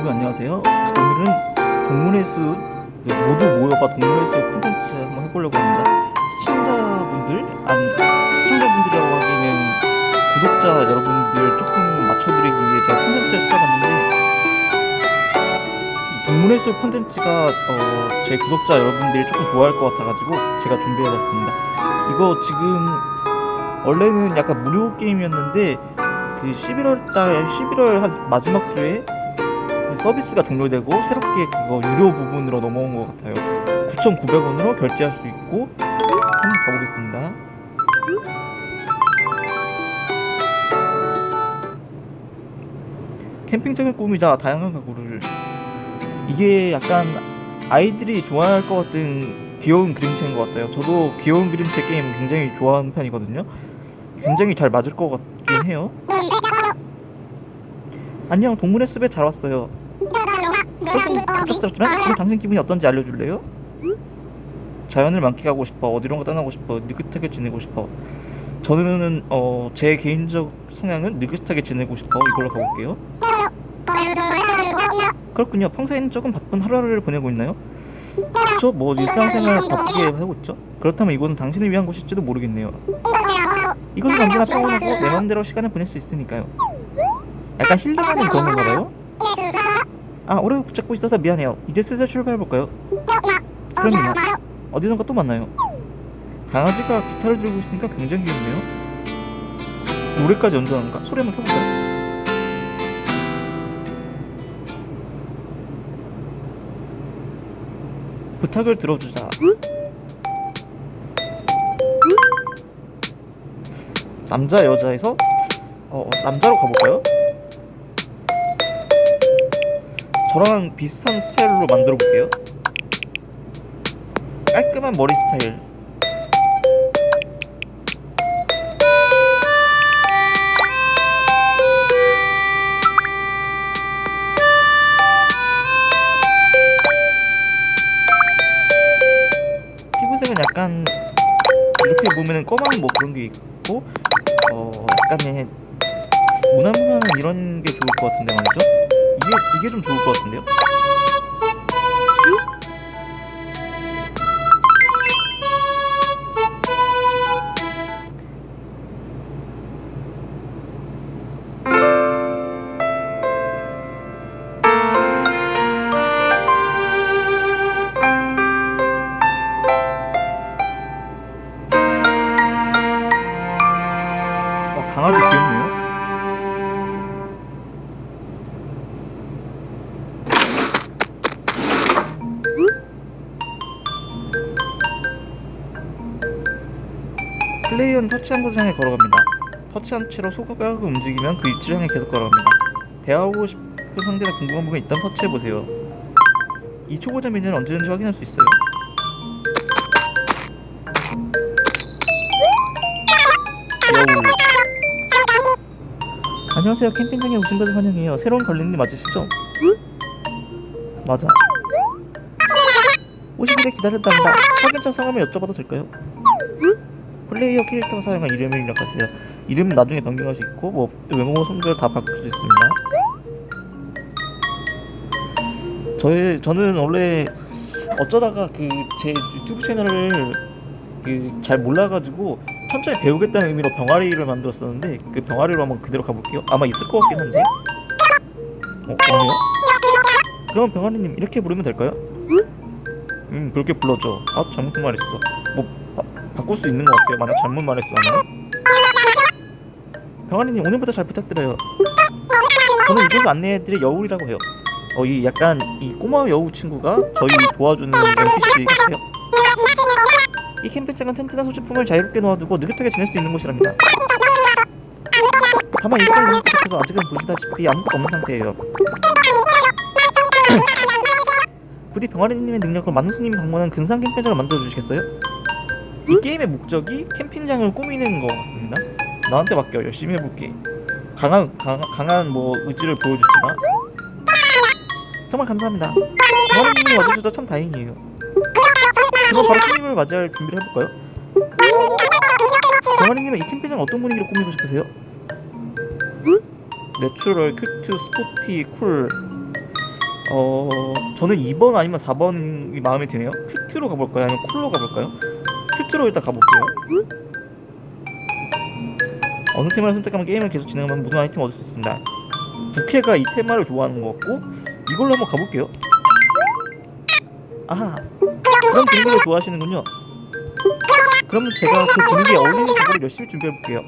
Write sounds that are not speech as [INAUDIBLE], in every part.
여러분 안녕하세요. 오늘은 동물의 숲그 모두 모여봐 동물의 숲 콘텐츠 한번 해보려고 합니다. 시청자분들 아니 시청자분들이라고 하기에는 구독자 여러분들 조금 맞춰드리기 위해 제가 콘텐츠를 찾아봤는데 이 동물의 숲 콘텐츠가 어, 제 구독자 여러분들이 조금 좋아할 것 같아가지고 제가 준비해봤습니다. 이거 지금 원래는 약간 무료 게임이었는데 그 11월 달 11월 한 마지막 주에 그 서비스가 종료되고 새롭게 그거 유료 부분으로 넘어온 것 같아요. 9,900원으로 결제할 수 있고 한번 가보겠습니다. 캠핑장을 꾸미자 다양한 가구를 이게 약간 아이들이 좋아할 것 같은 귀여운 그림체인 것 같아요. 저도 귀여운 그림체 게임 굉장히 좋아하는 편이거든요. 굉장히 잘 맞을 것 같긴 해요. 안녕 동물의 숲에 잘 왔어요. 조금 갑작스럽지만 지금 당신 기분이 어떤지 알려줄래요? 자연을 만끽하고 싶어 어디론가 떠나고 싶어 느긋하게 지내고 싶어. 저는 어, 제 개인적 성향은 느긋하게 지내고 싶어. 이걸로 가볼게요. 그렇군요. 평소에는 조금 바쁜 하루하루를 보내고 있나요? 그쵸? 뭐 일상생활 바쁘게 하고 있죠? 그렇다면 이곳은 당신을 위한 곳일지도 모르겠네요. 이곳은 언제나 평온하고 내 맘대로 시간을 보낼 수 있으니까요. 약간 힐링하는 그런 건가 봐요? 아 오래 붙잡고 있어서 미안해요 이제 슬슬 출발해볼까요? 그럼 이만 어디선가 또 만나요 강아지가 기타를 들고 있으니까 굉장히 귀엽네요 노래까지 연주하는가? 소리 한번 켜볼까요? 부탁을 들어주자 남자 여자에서 어, 남자로 가볼까요? 저랑 비슷한 스타일로 만들어 볼게요. 깔끔한 머리 스타일. 피부색은 약간 이렇게 보면은 검은 뭐 그런 게 있고 어 약간의 무난무난한 이런 게 좋을 것 같은데 말이죠. 이게 이게 좀 좋을 것 같은데요? 어, 강아지 터치한 곳을 향해 걸어갑니다. 터치한 채로 손가락을 움직이면 그 입지를 향해 계속 걸어갑니다. 대화하고 싶은 상대나 궁금한 부분이 있다면 터치해보세요. 이 초보자 메뉴는 언제든지 확인할 수 있어요. 안녕하세요. 캠핑장에 오신 것을 환영해요. 새로운 걸린님 맞으시죠? 맞아. 오시기를 기다렸답니다. 확인차 성함을 여쭤봐도 될까요? 플레이어 캐릭터가 사용한 이름을 입력하세요. 이름은 나중에 변경할 수 있고 뭐 외모 성별 다 바꿀 수 있습니다. 저의 저는 원래 어쩌다가 그 제 유튜브 채널을 그 잘 몰라가지고 천천히 배우겠다는 의미로 병아리를 만들었었는데 그 병아리로 한번 그대로 가볼게요. 아마 있을 것 같긴 한데. 어 없네요. 그럼 병아리님 이렇게 부르면 될까요? 음 그렇게 불러줘. 아 잘못 말했어. 뭐 바, 바꿀 수 있는 것 같아요. 만약 잘못 말했으면. 병아리님 오늘부터 잘 부탁드려요. 저는 이곳을 안내해드릴 여울이라고 해요. 어, 이 약간 이 꼬마 여우 친구가 저희 도와주는 NPC 같아요. 이 캠핑장은 텐트나 소지품을 자유롭게 놓아두고 느긋하게 지낼 수 있는 곳이랍니다. 다만 일상 너무 부족해서 아직은 보시다시피 아무것도 없는 상태예요. [CLEARS THROAT] 부디 병아리님의 능력으로 많은 손님이 방문하는 근사한 캠핑장을 만들어 주시겠어요? 이 게임의 목적이 캠핑장을 꾸미는 것 같습니다. 나한테 맡겨 열심히 해볼게. 강한 강, 강한 뭐 의지를 보여주지마. 정말 감사합니다. 병아리님이 와주셔서 참 다행이에요. 그럼 바로 손님을 맞이할 준비를 해볼까요? 병아리님은 이 캠핑장 어떤 분위기로 꾸미고 싶으세요? 내추럴, 큐트, 스포티, 쿨 어 저는 2번 아니면 4번이 마음에 드네요. 큐트로 가볼까요? 아니면 쿨로 가볼까요? 큐트로 일단 가볼게요. 어느 테마를 선택하면 게임을 계속 진행하면 모든 아이템 얻을 수 있습니다. 부캐가 이 테마를 좋아하는 것 같고 이걸로 한번 가볼게요. 아하 그런 분위기를 좋아하시는군요. 그럼 제가 그 분위기에 어울리는 가구를 열심히 준비해볼게요.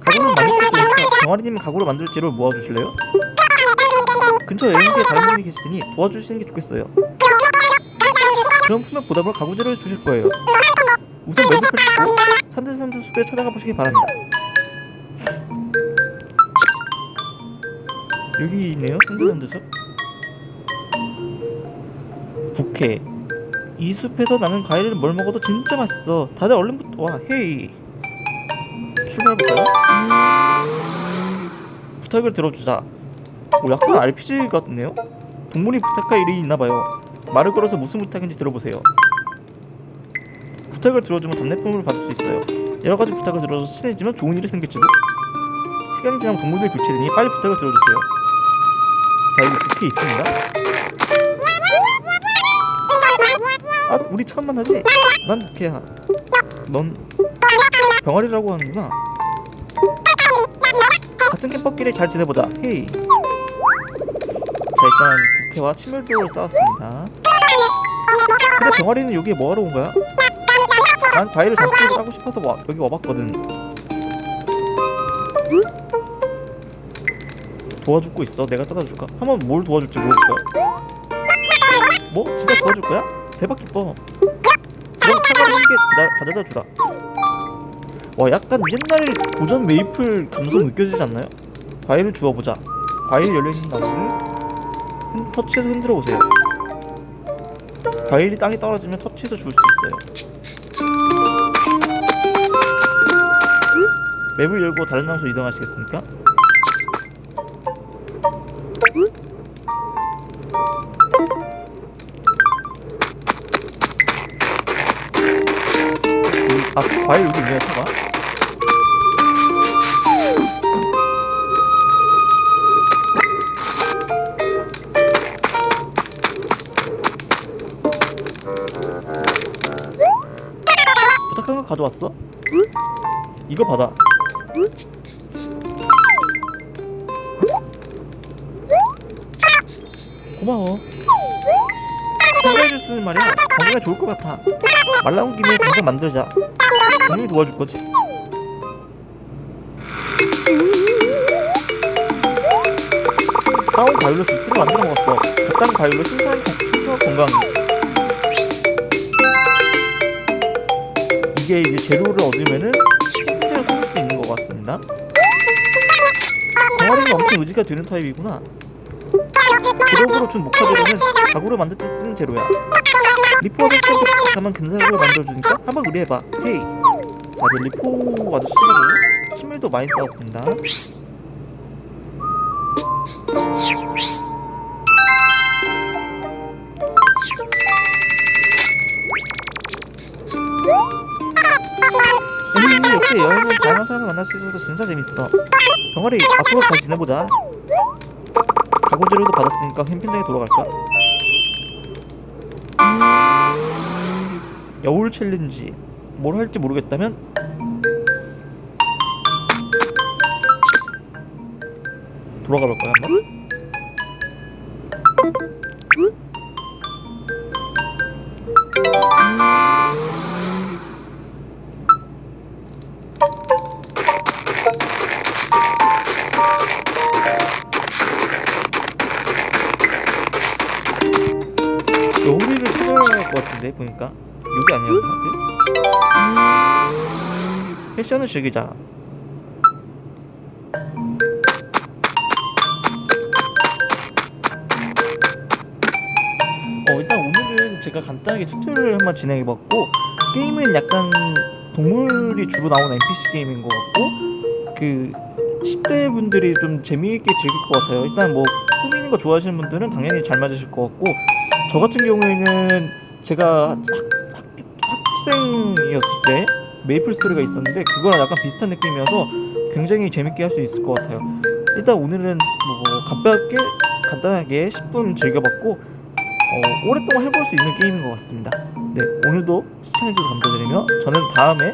가구는 만들 수 있으니까 병아리님 가구를 만들 재료를 모아주실래요? 근처 여행지에 다른 분이 계실 테니 도와주시는 게 좋겠어요. 그럼 품에 보답으로 가구 재료를 주실 거예요. 우선 맵을 펼치고 산들산들 숲에 찾아가 보시기 바랍니다. 여기 있네요. 산들산들 숲. 부캐. 이 숲에서 나는 과일을 뭘 먹어도 진짜 맛있어. 다들 얼른부터 와. 헤이. 출발해볼까요? 부탁을 들어주자. 오, 약간 RPG 같네요. 동물이 부탁할 일이 있나봐요. 말을 걸어서 무슨 부탁인지 들어보세요. 부탁을 들어주면 답례품을 받을 수 있어요. 여러 가지 부탁을 들어서 친해지면 좋은 일이 생길지도. 시간이 지나면 동물들이 교체되니 빨리 부탁을 들어주세요. 자 여기 부캐 있습니다. 아 우리 처음 만나지? 난 부캐야. 넌 병아리라고 하는구나. 같은 캠퍼끼리 잘 지내보자. 헤이. 자 일단 부캐와 친밀도를 쌓았습니다. 근데 병아리는 여기에 뭐하러 온 거야? 난 과일을 잡고 따고 싶어서 와, 여기 와봤거든. 도와주고 있어. 내가 따다 줄까? 한번 뭘 도와줄지 모르겠어. 뭐? 진짜 도와줄 거야? 대박 기뻐. 그럼 사과를 한개 가져다 주라. 와 약간 옛날 고전 메이플 감성 느껴지지 않나요? 과일을 주워보자. 과일 열려있는 나무를 흔- 터치해서 흔들어 보세요. 과일이 땅에 떨어지면 터치해서 줄 수 있어요. 맵을 열고 다른 장소로 이동하시겠습니까? 아 과일 여기 있네요 사과 가져왔어? 이거 받아. 고마워. 쓰는 말이야. 건강에 좋을 것 같아. 말 나온 김에 당장 만들자. 분명히 도와줄 거지? 따온 과일로 주스를 만들어 먹었어. 갓단 과일로 신선한 건- 신선한 건강 이게 이제 재료를 얻으면은 생태를 꾸밀 수 있는 것 같습니다. 병아리는 엄청 의지가 되는 타입이구나. 도덕으로 준 목화재료는 가구를 만들 때 쓰는 재료야. 리포 아저씨한테 부탁하면 근사하게 만들어주니까 한번 의뢰해봐. 헤이. 자 이제 리포 아저씨하고 친밀도 많이 쌓았습니다 음, 역시 여행은 다양한 사람을 만날 수 있어서 진짜 재밌어 병아리 앞으로 잘 지내보자 가구 재료도 받았으니까 캠핑장에 돌아갈까? 여울 챌린지 뭘 할지 모르겠다면 돌아가 볼까요 한번? 할것 같은데 보니까 여기 아니었나? 그? 패션을 즐기자 어 일단 오늘은 제가 간단하게 튜토리얼을 한번 진행해봤고 게임은 약간 동물이 주로 나오는 NPC 게임인 것 같고 그 10대 분들이 좀 재미있게 즐길 것 같아요 일단 뭐 꾸미는 거 좋아하시는 분들은 당연히 잘 맞으실 것 같고 저 같은 경우에는 제가 학, 학, 학생이었을 때 메이플 스토리가 있었는데 그거랑 약간 비슷한 느낌이어서 굉장히 재밌게 할 수 있을 것 같아요 일단 오늘은 뭐 가볍게 간단하게 10분 즐겨봤고 어, 오랫동안 해볼 수 있는 게임인 것 같습니다. 네, 오늘도 시청해주셔서 감사드리며 저는 다음에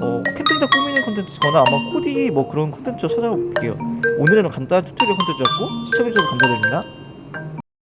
어, 캠핑장 꾸미는 컨텐츠거나 아마 코디 뭐 그런 컨텐츠 찾아볼게요. 오늘은 간단한 튜토리얼 컨텐츠였고 시청해주셔서 감사드립니다.